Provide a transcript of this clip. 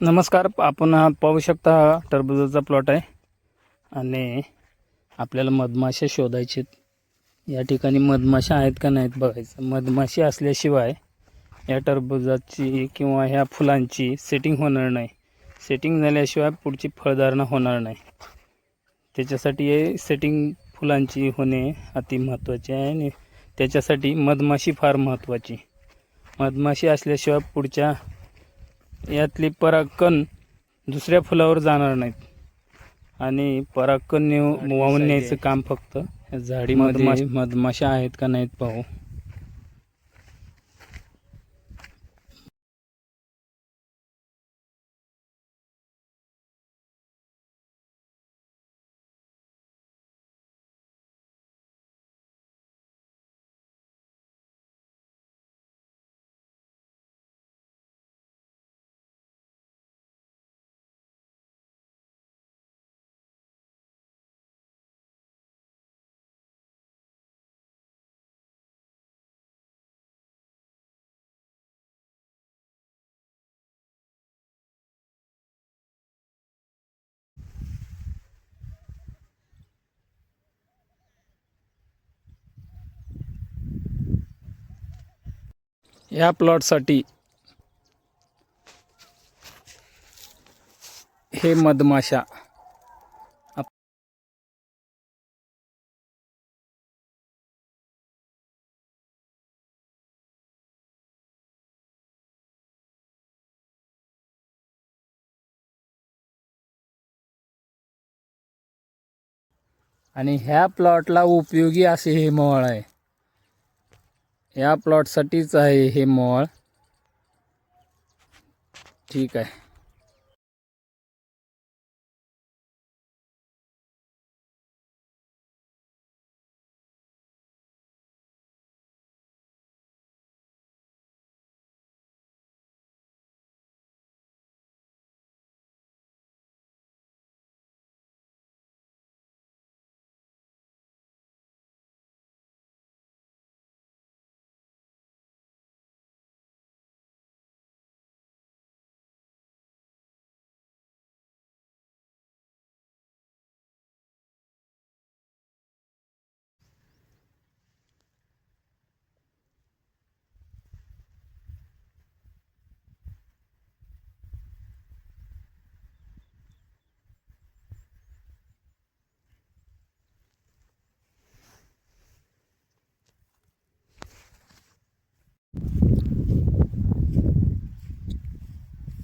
नमस्कार आपण हा पाहू शकता हा टरबुजाचा प्लॉट आहे. आणि आपल्याला मधमाशा शोधायचे या ठिकाणी मधमाशा आहेत का नाहीत बघायचं. मधमाशी असल्याशिवाय या टरबुजाची किंवा ह्या फुलांची सेटिंग होणार नाही. सेटिंग झाल्याशिवाय पुढची फळधारणा होणार नाही. त्याच्यासाठी हे सेटिंग फुलांची होणे अति महत्त्वाचे आहे आणि त्याच्यासाठी मधमाशी फार महत्त्वाची. मधमाशी असल्याशिवाय पुढच्या यातली परागकण दुसऱ्या फुलावर जाणार नाहीत. आणि परागकण नेऊ वाहून न्यायचं काम फक्त. झाडीमध्ये मधमाशा आहेत का नाहीत पाहू. या प्लॉटसाठी. हे मधमाशा. आणि ह्या प्लॉटला उपयोगी असे हे मळ आहे. या प्लॉटसाठीच आहे हे मॉळ ठीक आहे.